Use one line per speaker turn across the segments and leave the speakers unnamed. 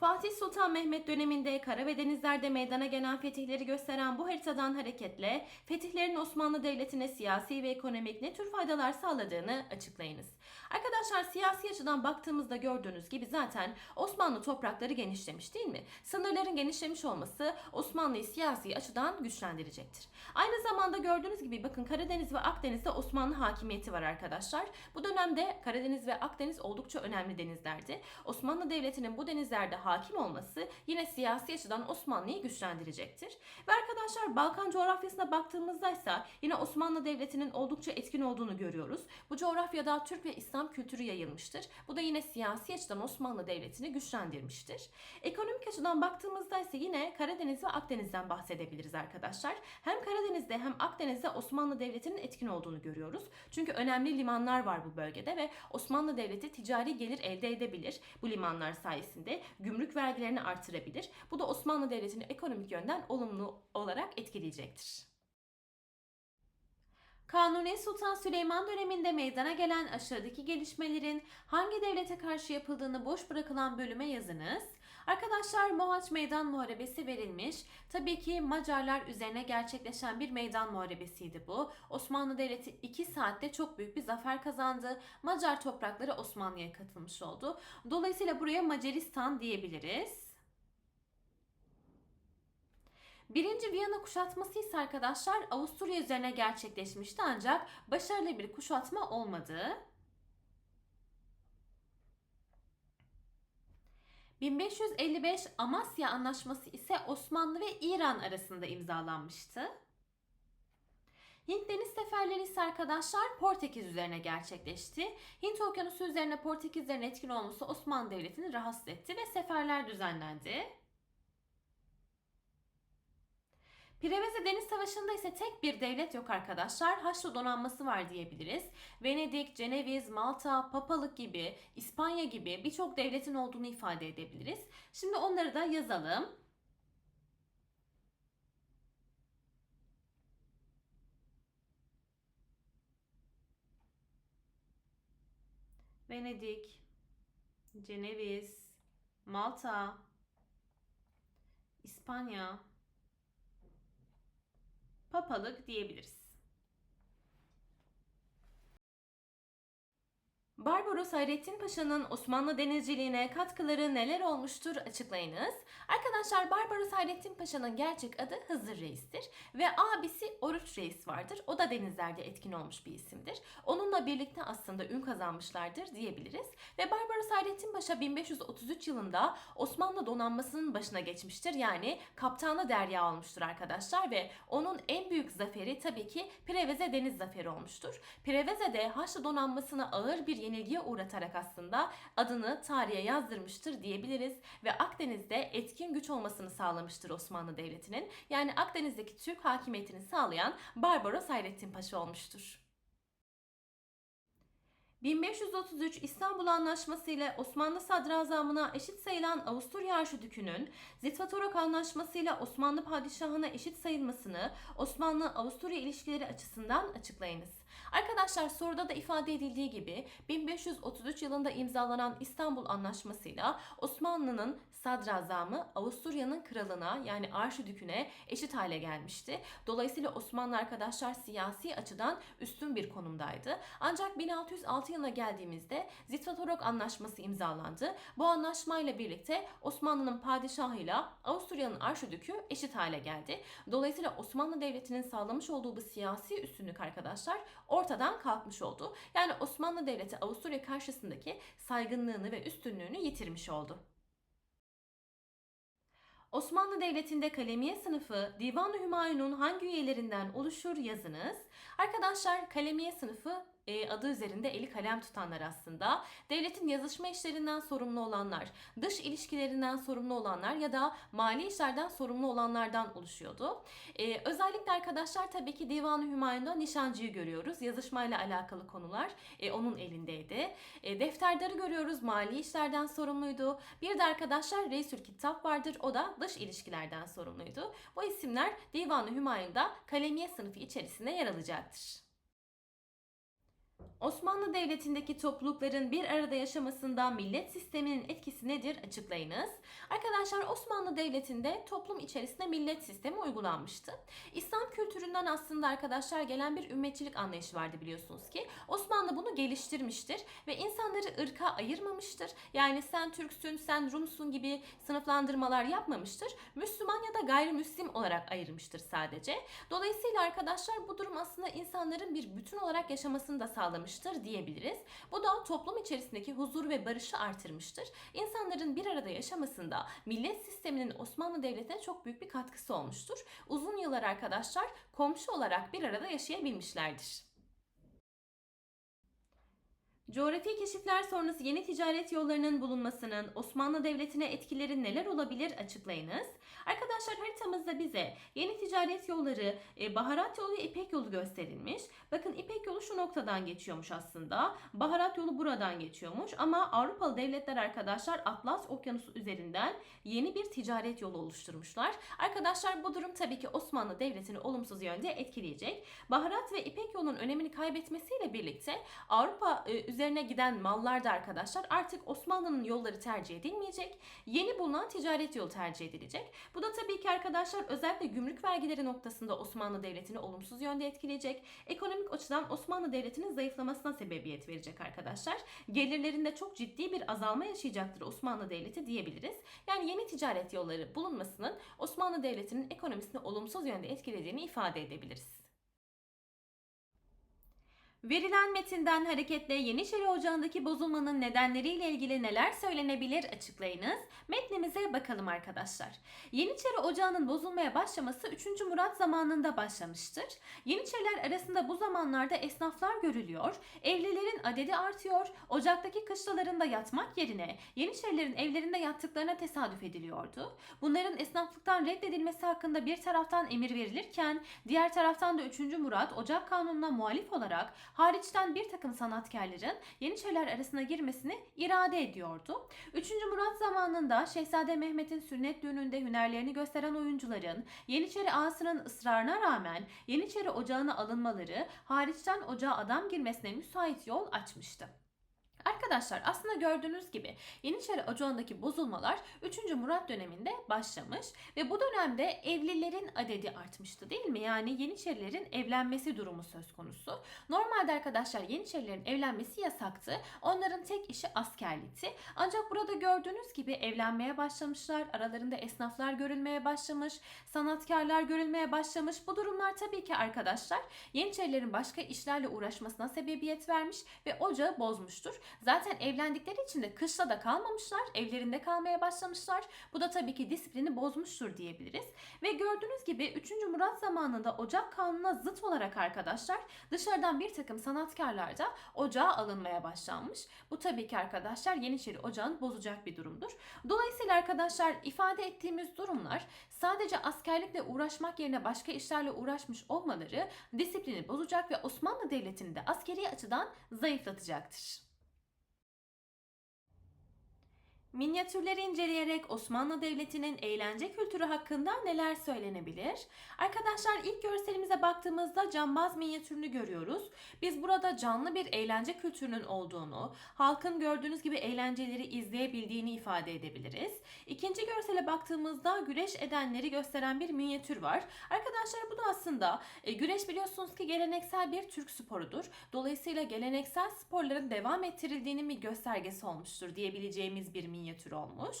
Fatih Sultan Mehmet döneminde kara ve denizlerde meydana gelen fetihleri gösteren bu haritadan hareketle fetihlerin Osmanlı Devleti'ne siyasi ve ekonomik ne tür faydalar sağladığını açıklayınız. Arkadaşlar siyasi açıdan baktığımızda gördüğünüz gibi zaten Osmanlı toprakları genişlemiş değil mi? Sınırların genişlemiş olması Osmanlı'yı siyasi açıdan güçlendirecektir. Aynı zamanda gördüğünüz gibi bakın Karadeniz ve Akdeniz'de Osmanlı hakimiyeti var arkadaşlar. Bu dönemde Karadeniz ve Akdeniz oldukça önemli denizlerdi. Osmanlı Devleti'nin bu denizlerde hakim olması yine siyasi açıdan Osmanlı'yı güçlendirecektir. Ve arkadaşlar Balkan coğrafyasına baktığımızda ise yine Osmanlı Devleti'nin oldukça etkin olduğunu görüyoruz. Bu coğrafyada Türk ve İslam kültürü yayılmıştır. Bu da yine siyasi açıdan Osmanlı Devleti'ni güçlendirmiştir. Ekonomik açıdan baktığımızda ise yine Karadeniz ve Akdeniz'den bahsedebiliriz arkadaşlar. Hem Karadeniz'de hem Akdeniz'de Osmanlı Devleti'nin etkin olduğunu görüyoruz. Çünkü önemli limanlar var bu bölgede ve Osmanlı Devleti ticari gelir elde edebilir bu limanlar sayesinde. Gümrük vergilerini artırabilir. Bu da Osmanlı Devleti'ni ekonomik yönden olumlu olarak etkileyecektir. Kanuni Sultan Süleyman döneminde meydana gelen aşağıdaki gelişmelerin hangi devlete karşı yapıldığını boş bırakılan bölüme yazınız. Arkadaşlar Mohaç Meydan Muharebesi verilmiş. Tabii ki Macarlar üzerine gerçekleşen bir meydan muharebesiydi bu. Osmanlı Devleti 2 saatte çok büyük bir zafer kazandı. Macar toprakları Osmanlı'ya katılmış oldu. Dolayısıyla buraya Macaristan diyebiliriz. Birinci Viyana kuşatması ise arkadaşlar Avusturya üzerine gerçekleşmişti ancak başarılı bir kuşatma olmadı. 1555 Amasya Anlaşması ise Osmanlı ve İran arasında imzalanmıştı. Hint deniz seferleri ise arkadaşlar Portekiz üzerine gerçekleşti. Hint okyanusu üzerine Portekizlerin etkin olması Osmanlı Devleti'ni rahatsız etti ve seferler düzenlendi. Preveze Deniz Savaşı'nda ise tek bir devlet yok arkadaşlar. Haçlı donanması var diyebiliriz. Venedik, Ceneviz, Malta, Papalık gibi, İspanya gibi birçok devletin olduğunu ifade edebiliriz. Şimdi onları da yazalım. Venedik, Ceneviz, Malta, İspanya, papalık diyebiliriz. Barbaros Hayrettin Paşa'nın Osmanlı denizciliğine katkıları neler olmuştur açıklayınız. Arkadaşlar Barbaros Hayrettin Paşa'nın gerçek adı Hızır Reis'tir ve abisi Oruç Reis vardır. O da denizlerde etkin olmuş bir isimdir. Onunla birlikte aslında ün kazanmışlardır diyebiliriz. Ve Barbaros Hayrettin Paşa 1533 yılında Osmanlı donanmasının başına geçmiştir. Yani kaptanı derya olmuştur arkadaşlar ve onun en büyük zaferi tabii ki Preveze Deniz Zaferi olmuştur. Preveze'de Haçlı donanmasına ağır bir yenilgiye uğratarak aslında adını tarihe yazdırmıştır diyebiliriz ve Akdeniz'de etkin güç olmasını sağlamıştır Osmanlı Devleti'nin. Yani Akdeniz'deki Türk hakimiyetini sağlayan Barbaros Hayrettin Paşa olmuştur. 1533 İstanbul Anlaşması ile Osmanlı Sadrazamına eşit sayılan Avusturya Arşidükü'nün Zitvatorok Anlaşması ile Osmanlı Padişahına eşit sayılmasını Osmanlı-Avusturya ilişkileri açısından açıklayınız. Arkadaşlar soruda da ifade edildiği gibi 1533 yılında imzalanan İstanbul Anlaşması ile Osmanlı'nın sadrazamı Avusturya'nın kralına yani Arşidükü'ne eşit hale gelmişti. Dolayısıyla Osmanlı arkadaşlar siyasi açıdan üstün bir konumdaydı. Ancak 1606 yılına geldiğimizde Zitvatorok Anlaşması imzalandı. Bu anlaşmayla birlikte Osmanlı'nın padişahıyla Avusturya'nın arşidükü eşit hale geldi. Dolayısıyla Osmanlı Devleti'nin sağlamış olduğu bu siyasi üstünlük arkadaşlar ortadan kalkmış oldu. Yani Osmanlı Devleti Avusturya karşısındaki saygınlığını ve üstünlüğünü yitirmiş oldu. Osmanlı Devleti'nde kalemiye sınıfı Divan-ı Hümayun'un hangi üyelerinden oluşur yazınız. Arkadaşlar kalemiye sınıfı e, adı üzerinde eli kalem tutanlar aslında. Devletin yazışma işlerinden sorumlu olanlar, dış ilişkilerinden sorumlu olanlar ya da mali işlerden sorumlu olanlardan oluşuyordu. E, özellikle arkadaşlar tabii ki Divan-ı Hümayun'da nişancıyı görüyoruz. Yazışmayla alakalı konular e, onun elindeydi. E, defterdarı görüyoruz. Mali işlerden sorumluydu. Bir de arkadaşlar Reisül Kitap vardır. O da dış ilişkilerden sorumluydu. Bu isimler Divan-ı Hümayun'da kalemiye sınıfı içerisinde yer alacaktır. Osmanlı Devleti'ndeki toplulukların bir arada yaşamasında millet sisteminin etkisi nedir açıklayınız. Arkadaşlar Osmanlı Devleti'nde toplum içerisinde millet sistemi uygulanmıştı. İslam kültüründen aslında arkadaşlar gelen bir ümmetçilik anlayışı vardı biliyorsunuz ki. Osmanlı bunu geliştirmiştir ve insanları ırka ayırmamıştır. Yani sen Türksün, sen Rumsun gibi sınıflandırmalar yapmamıştır. Müslüman ya da gayrimüslim olarak ayırmıştır sadece. Dolayısıyla arkadaşlar bu durum aslında insanların bir bütün olarak yaşamasını da sağlamıştır diyebiliriz. Bu da toplum içerisindeki huzur ve barışı artırmıştır. İnsanların bir arada yaşamasında millet sisteminin Osmanlı Devleti'ne çok büyük bir katkısı olmuştur. Uzun yıllar arkadaşlar komşu olarak bir arada yaşayabilmişlerdir. Coğrafi keşifler sonrası yeni ticaret yollarının bulunmasının Osmanlı Devleti'ne etkileri neler olabilir açıklayınız. Arkadaşlar haritamızda bize yeni ticaret yolları, e, baharat yolu ve ipek yolu gösterilmiş. Bakın ipek yolu şu noktadan geçiyormuş aslında. Baharat yolu buradan geçiyormuş ama Avrupalı devletler arkadaşlar Atlas Okyanusu üzerinden yeni bir ticaret yolu oluşturmuşlar. Arkadaşlar bu durum tabii ki Osmanlı Devleti'ni olumsuz yönde etkileyecek. Baharat ve ipek yolunun önemini kaybetmesiyle birlikte Avrupa e, üzerine giden mallar da arkadaşlar artık Osmanlı'nın yolları tercih edilmeyecek. Yeni bulunan ticaret yolu tercih edilecek. Bu da tabii ki arkadaşlar özellikle gümrük vergileri noktasında Osmanlı Devleti'ni olumsuz yönde etkileyecek. Ekonomik açıdan Osmanlı Devleti'nin zayıflamasına sebebiyet verecek arkadaşlar. Gelirlerinde çok ciddi bir azalma yaşayacaktır Osmanlı Devleti diyebiliriz. Yani yeni ticaret yolları bulunmasının Osmanlı Devleti'nin ekonomisini olumsuz yönde etkilediğini ifade edebiliriz. Verilen metinden hareketle Yeniçeri Ocağı'ndaki bozulmanın nedenleriyle ilgili neler söylenebilir açıklayınız. Metnimize bakalım arkadaşlar. Yeniçeri Ocağı'nın bozulmaya başlaması 3. Murat zamanında başlamıştır. Yeniçeriler arasında bu zamanlarda esnaflar görülüyor, evlilerin adedi artıyor, ocaktaki kışlalarında yatmak yerine Yeniçerilerin evlerinde yattıklarına tesadüf ediliyordu. Bunların esnaflıktan reddedilmesi hakkında bir taraftan emir verilirken diğer taraftan da 3. Murat Ocak Kanunu'na muhalif olarak hariçten bir takım sanatkarların Yeniçeriler arasına girmesini irade ediyordu. 3. Murat zamanında Şehzade Mehmet'in sünnet düğününde hünerlerini gösteren oyuncuların Yeniçeri ağasının ısrarına rağmen Yeniçeri ocağına alınmaları hariçten ocağa adam girmesine müsait yol açmıştı. Arkadaşlar aslında gördüğünüz gibi Yeniçeri Ocağı'ndaki bozulmalar 3. Murat döneminde başlamış ve bu dönemde evlilerin adedi artmıştı değil mi? Yani Yeniçerilerin evlenmesi durumu söz konusu. Normalde arkadaşlar Yeniçerilerin evlenmesi yasaktı. Onların tek işi askerlikti. Ancak burada gördüğünüz gibi evlenmeye başlamışlar. Aralarında esnaflar görülmeye başlamış. Sanatkarlar görülmeye başlamış. Bu durumlar tabii ki arkadaşlar Yeniçerilerin başka işlerle uğraşmasına sebebiyet vermiş ve ocağı bozmuştur. Zaten evlendikleri için de kışla da kalmamışlar, evlerinde kalmaya başlamışlar. Bu da tabii ki disiplini bozmuştur diyebiliriz. Ve gördüğünüz gibi 3. Murat zamanında Ocak Kanunu'na zıt olarak arkadaşlar dışarıdan bir takım sanatkarlar da ocağa alınmaya başlanmış. Bu tabii ki arkadaşlar Yeniçeri Ocağı'nı bozacak bir durumdur. Dolayısıyla arkadaşlar ifade ettiğimiz durumlar sadece askerlikle uğraşmak yerine başka işlerle uğraşmış olmaları disiplini bozacak ve Osmanlı Devleti'ni de askeri açıdan zayıflatacaktır. Minyatürleri inceleyerek Osmanlı Devleti'nin eğlence kültürü hakkında neler söylenebilir? Arkadaşlar ilk görselimize baktığımızda cambaz minyatürünü görüyoruz. Biz burada canlı bir eğlence kültürünün olduğunu, halkın gördüğünüz gibi eğlenceleri izleyebildiğini ifade edebiliriz. İkinci görsele baktığımızda güreş edenleri gösteren bir minyatür var. Arkadaşlar bu da aslında e, güreş biliyorsunuz ki geleneksel bir Türk sporudur. Dolayısıyla geleneksel sporların devam ettirildiğinin bir göstergesi olmuştur diyebileceğimiz bir minyatür minyatür olmuş.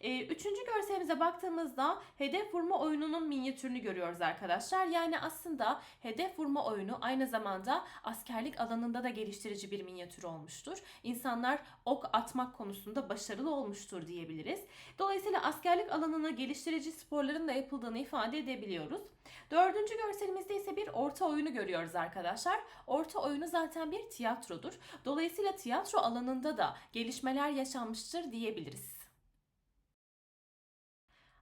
Ee, üçüncü görselimize baktığımızda hedef vurma oyununun minyatürünü görüyoruz arkadaşlar. Yani aslında hedef vurma oyunu aynı zamanda askerlik alanında da geliştirici bir minyatür olmuştur. İnsanlar ok atmak konusunda başarılı olmuştur diyebiliriz. Dolayısıyla askerlik alanını geliştirici sporların da yapıldığını ifade edebiliyoruz. Dördüncü görselimizde ise bir orta oyunu görüyoruz arkadaşlar. Orta oyunu zaten bir tiyatrodur. Dolayısıyla tiyatro alanında da gelişmeler yaşanmıştır diyebiliriz.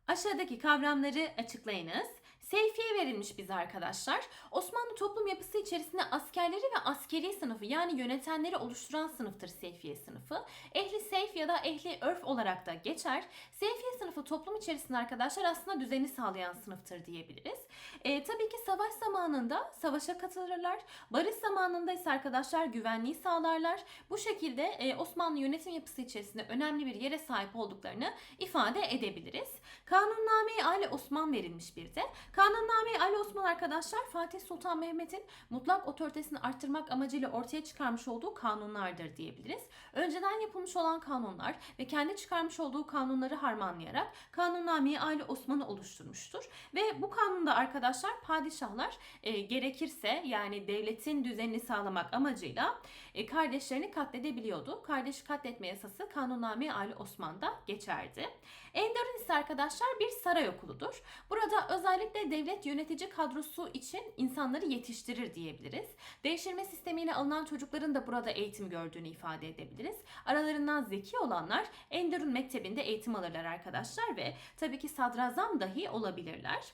Aşağıdaki kavramları açıklayınız. Seyfiye verilmiş bize arkadaşlar. Osmanlı toplum yapısı içerisinde askerleri ve askeri sınıfı yani yönetenleri oluşturan sınıftır seyfiye sınıfı. Ehli seyf ya da ehli örf olarak da geçer. Seyfiye sınıfı toplum içerisinde arkadaşlar aslında düzeni sağlayan sınıftır diyebiliriz. E, tabii ki savaş zamanında savaşa katılırlar. Barış zamanında ise arkadaşlar güvenliği sağlarlar. Bu şekilde e, Osmanlı yönetim yapısı içerisinde önemli bir yere sahip olduklarını ifade edebiliriz. Kanunname-i Ali Osman verilmiş bir de. Kanunname-i Ali Osman arkadaşlar Fatih Sultan Mehmet'in mutlak otoritesini arttırmak amacıyla ortaya çıkarmış olduğu kanunlardır diyebiliriz. Önceden yapılmış olan kanunlar ve kendi çıkarmış olduğu kanunları harmanlayarak Kanunname-i Ali Osman'ı oluşturmuştur. Ve bu kanunda arkadaşlar padişahlar e, gerekirse yani devletin düzenini sağlamak amacıyla e, kardeşlerini katledebiliyordu. Kardeşi katletme yasası Kanunname-i Ali Osman'da geçerdi. Enderun ise arkadaşlar bir saray okuludur. Burada özellikle devlet yönetici kadrosu için insanları yetiştirir diyebiliriz. Devşirme sistemiyle alınan çocukların da burada eğitim gördüğünü ifade edebiliriz. Aralarından zeki olanlar Enderun Mektebi'nde eğitim alırlar arkadaşlar ve tabii ki sadrazam dahi olabilirler.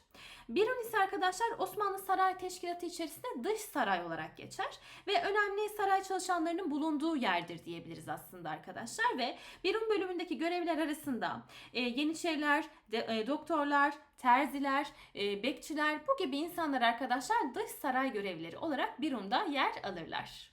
Birun ise arkadaşlar Osmanlı Saray Teşkilatı içerisinde dış saray olarak geçer ve önemli saray çalışanlarının bulunduğu yerdir diyebiliriz aslında arkadaşlar ve Birun bölümündeki görevler arasında e, yeniçeriler, de- e, doktorlar, terziler, e, bekçiler bu gibi insanlar arkadaşlar dış saray görevlileri olarak Birun'da yer alırlar.